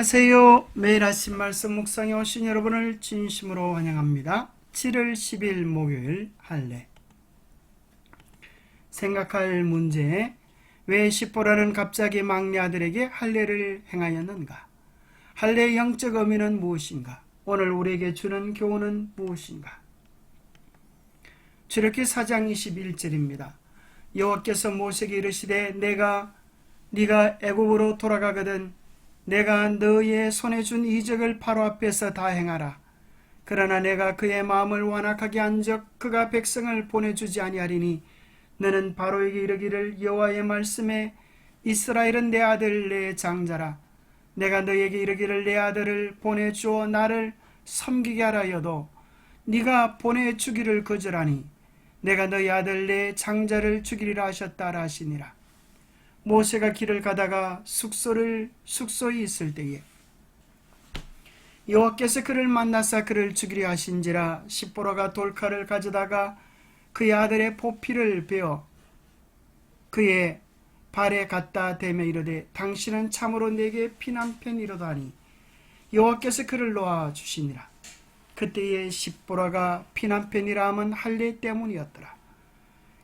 안녕하세요. 매일 아침 말씀 묵상에 오신 여러분을 진심으로 환영합니다. 7월 10일 목요일 할례. 생각할 문제. 왜 십보라는 갑자기 막내 아들에게 할례를 행하였는가? 할례의 영적 의미는 무엇인가? 오늘 우리에게 주는 교훈은 무엇인가? 출애기 4장 21절입니다. 여호와께서 모세에게 이르시되 내가 네가 애굽으로 돌아가거든 내가 너의 손에 준 이적을 바로 앞에서 다 행하라. 그러나 내가 그의 마음을 완악하게 한적 그가 백성을 보내주지 아니하리니 너는 바로에게 이르기를 여호와의 말씀에 이스라엘은 내 아들 내 장자라. 내가 너에게 이르기를 내 아들을 보내주어 나를 섬기게 하라여도 네가 보내주기를 거절하니 내가 너희 아들 내 장자를 죽이리라 하셨다라 하시니라. 모세가 길을 가다가 숙소를 숙소에 있을 때에 여호와께서 그를 만나사 그를 죽이려 하신지라 십보라가 돌칼을 가져다가 그의 아들의 보피를 베어 그의 발에 갖다 대며 이르되 당신은 참으로 내게 피난편이로다니 여호와께서 그를 놓아 주시니라. 그때에 십보라가 피난편이라 함은 할례 때문이었더라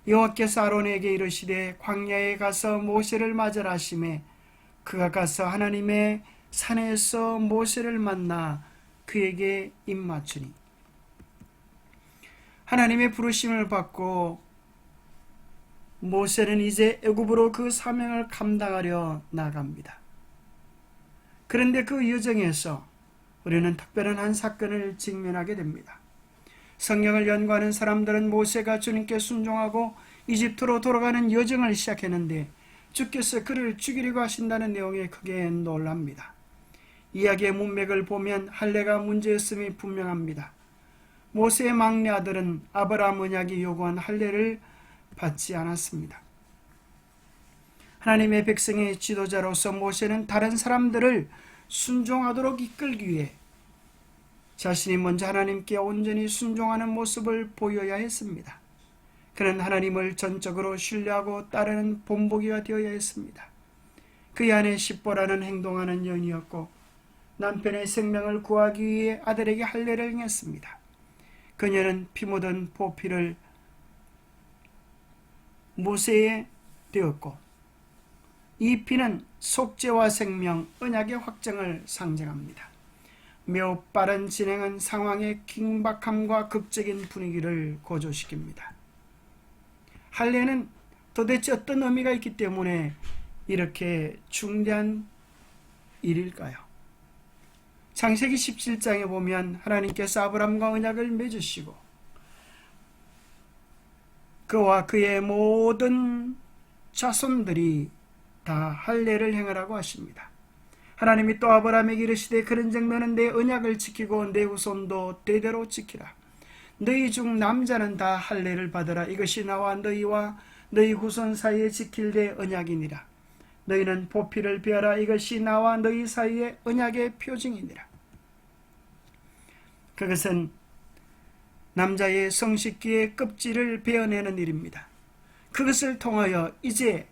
여호와께서 아론에게 이르시되 광야에 가서 모세를 맞으라 하심에 그가 가서 하나님의 산에서 모세를 만나 그에게 입맞추니 하나님의 부르심을 받고 모세는 이제 애굽으로 그 사명을 감당하려 나갑니다. 그런데 그 여정에서 우리는 특별한 한 사건을 직면하게 됩니다. 성경을 연구하는 사람들은 모세가 주님께 순종하고 이집트로 돌아가는 여정을 시작했는데 주께서 그를 죽이려고 하신다는 내용에 크게 놀랍니다. 이야기의 문맥을 보면 할례가 문제였음이 분명합니다. 모세의 막내 아들은 아브라함 언약이 요구한 할례를 받지 않았습니다. 하나님의 백성의 지도자로서 모세는 다른 사람들을 순종하도록 이끌기 위해 자신이 먼저 하나님께 온전히 순종하는 모습을 보여야 했습니다. 그는 하나님을 전적으로 신뢰하고 따르는 본보기가 되어야 했습니다. 그의 아내 십보라는 행동하는 여인이었고 남편의 생명을 구하기 위해 아들에게 할례를 행했습니다. 그녀는 피 묻은 보피를 모세에 되었고 이 피는 속죄와 생명, 언약의 확정을 상징합니다. 매우 빠른 진행은 상황의 긴박함과 극적인 분위기를 고조시킵니다. 할례는 도대체 어떤 의미가 있기 때문에 이렇게 중대한 일일까요? 창세기 17장에 보면 하나님께서 아브람과 언약을 맺으시고 그와 그의 모든 자손들이 다 할례를 행하라고 하십니다. 하나님이 또 아브라함에게 이르시되 그런즉 너는 내 언약을 지키고 내 후손도 대대로 지키라. 너희 중 남자는 다 할례를 받으라. 이것이 나와 너희와 너희 후손 사이에 지킬 내 언약이니라. 너희는 보피를 베어라. 이것이 나와 너희 사이의 언약의 표징이니라. 그것은 남자의 성식기의 껍질을 베어내는 일입니다. 그것을 통하여 이제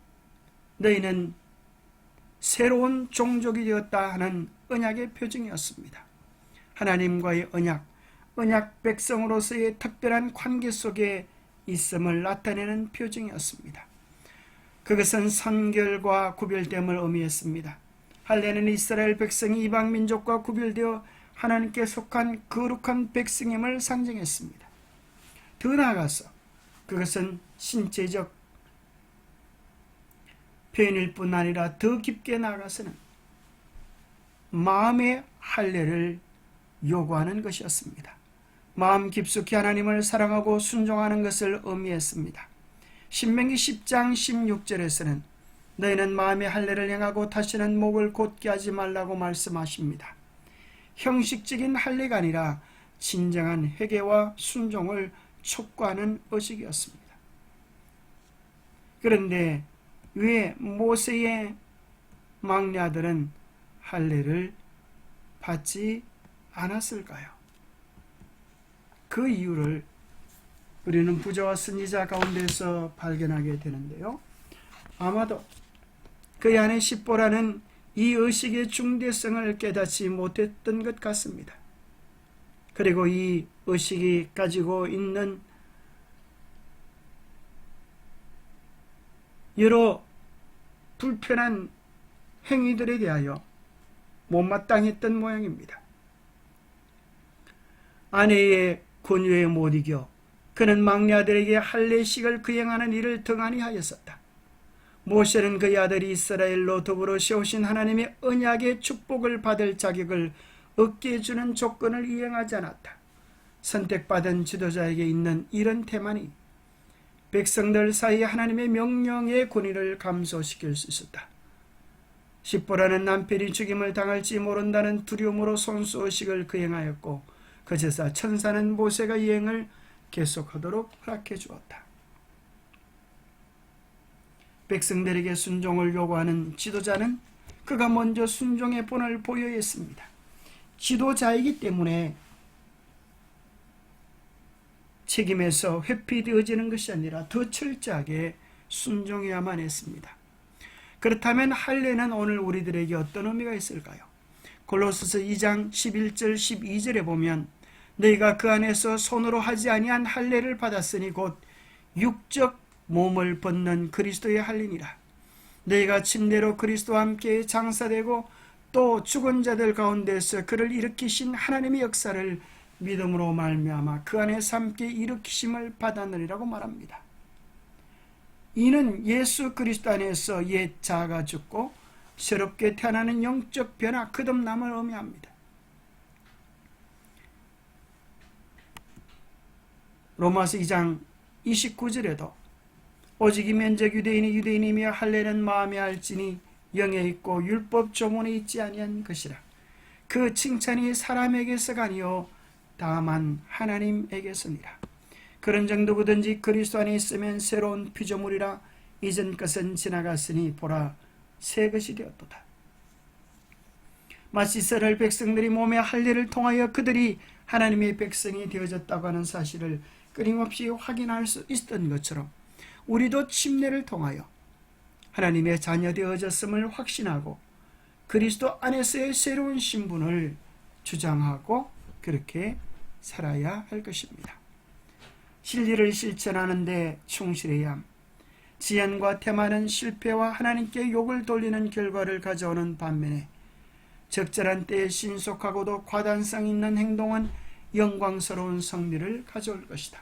너희는 새로운 종족이 되었다 하는 언약의 표징이었습니다. 하나님과의 언약, 언약 백성으로서의 특별한 관계 속에 있음을 나타내는 표징이었습니다. 그것은 선결과 구별됨을 의미했습니다. 할례는 이스라엘 백성이 이방 민족과 구별되어 하나님께 속한 거룩한 백성임을 상징했습니다. 더 나아가서 그것은 신체적 표현일 뿐 아니라 더 깊게 나아가서는 마음의 할례를 요구하는 것이었습니다. 마음 깊숙이 하나님을 사랑하고 순종하는 것을 의미했습니다. 신명기 10장 16절에서는 너희는 마음의 할례를 행하고 다시는 목을 곧게 하지 말라고 말씀하십니다. 형식적인 할례가 아니라 진정한 회개와 순종을 촉구하는 의식이었습니다. 그런데 왜 모세의 막내 아들은 할례를 받지 않았을까요? 그 이유를 우리는 부자와 선지자 가운데서 발견하게 되는데요. 아마도 그의 아내 십보라는 이 의식의 중대성을 깨닫지 못했던 것 같습니다. 그리고 이 의식이 가지고 있는 여러 불편한 행위들에 대하여 못마땅했던 모양입니다. 아내의 권유에 못 이겨 그는 막내 아들에게 할례식을 그행하는 일을 등한히 하였었다. 모세는 그의 아들이 이스라엘로 더불어 세우신 하나님의 언약의 축복을 받을 자격을 얻게 해주는 조건을 이행하지 않았다. 선택받은 지도자에게 있는 이런 태만이 백성들 사이 하나님의 명령의 권위를 감소시킬 수 있었다. 십보라는 남편이 죽임을 당할지 모른다는 두려움으로 손수의식을 그행하였고 그제서 천사는 모세가 이행을 계속하도록 허락해 주었다. 백성들에게 순종을 요구하는 지도자는 그가 먼저 순종의 본을 보여야 했습니다. 지도자이기 때문에 책임에서 회피되어지는 것이 아니라 더 철저하게 순종해야만 했습니다. 그렇다면 할례는 오늘 우리들에게 어떤 의미가 있을까요? 골로새서 2장 11절 12절에 보면 너희가 그 안에서 손으로 하지 아니한 할례를 받았으니 곧 육적 몸을 벗는 그리스도의 할례니라. 너희가 침례로 그리스도와 함께 장사되고 또 죽은 자들 가운데서 그를 일으키신 하나님의 역사를 믿음으로 말미암아 그 안에서 함께 일으키심을 받았느니라고 말합니다. 이는 예수 그리스도 안에서 옛 자아가 죽고 새롭게 태어나는 영적 변화 거듭남을 의미합니다. 로마서 2장 29절에도 오직 이 면적 유대인이 유대인이며 할례는 마음에 할지니 영에 있고 율법 조문에 있지 아니한 것이라. 그 칭찬이 사람에게서가 아니요 다만 하나님에게서니라. 그런 정도보든지 그리스도 안에 있으면 새로운 피조물이라 이전 것은 지나갔으니 보라 새 것이 되었도다. 이스라엘 백성들이 몸의 할례를 통하여 그들이 하나님의 백성이 되어졌다고 하는 사실을 끊임없이 확인할 수 있었던 것처럼 우리도 침례를 통하여 하나님의 자녀 되어졌음을 확신하고 그리스도 안에서의 새로운 신분을 주장하고 그렇게 살아야 할 것입니다. 진리를 실천하는데 충실해야 함. 지연과 태만은 실패와 하나님께 욕을 돌리는 결과를 가져오는 반면에 적절한 때에 신속하고도 과단성 있는 행동은 영광스러운 성리를 가져올 것이다.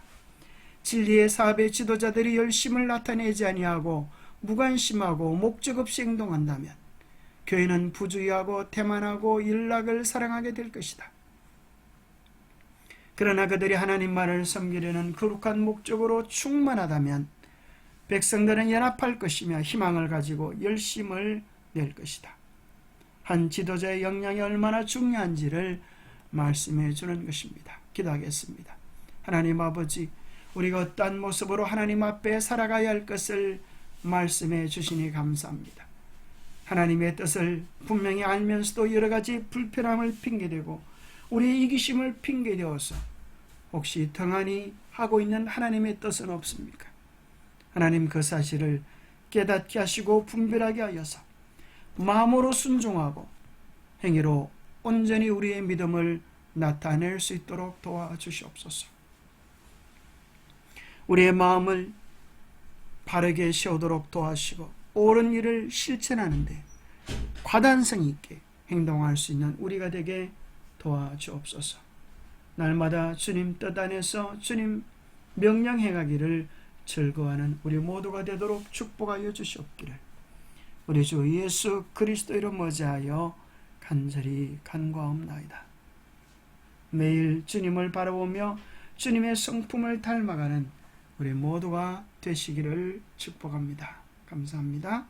진리의 사업의 지도자들이 열심을 나타내지 아니하고 무관심하고 목적 없이 행동한다면 교회는 부주의하고 태만하고 일락을 사랑하게 될 것이다. 그러나 그들이 하나님만을 섬기려는 거룩한 목적으로 충만하다면 백성들은 연합할 것이며 희망을 가지고 열심을 낼 것이다. 한 지도자의 역량이 얼마나 중요한지를 말씀해 주는 것입니다. 기도하겠습니다. 하나님 아버지, 우리가 어떠한 모습으로 하나님 앞에 살아가야 할 것을 말씀해 주시니 감사합니다. 하나님의 뜻을 분명히 알면서도 여러 가지 불편함을 핑계대고 우리의 이기심을 핑계대어서 혹시 등한히 하고 있는 하나님의 뜻은 없습니까? 하나님 그 사실을 깨닫게 하시고 분별하게 하여서 마음으로 순종하고 행위로 온전히 우리의 믿음을 나타낼 수 있도록 도와주시옵소서. 우리의 마음을 바르게 세우도록 도와시고 옳은 일을 실천하는데 과단성 있게 행동할 수 있는 우리가 되게 도와주옵소서. 날마다 주님 뜻 안에서 주님 명령 행하기를 즐거워하는 우리 모두가 되도록 축복하여 주시옵기를 우리 주 예수 그리스도 이름 머지하여 간절히 간과옵나이다. 매일 주님을 바라보며 주님의 성품을 닮아가는 우리 모두가 되시기를 축복합니다. 감사합니다.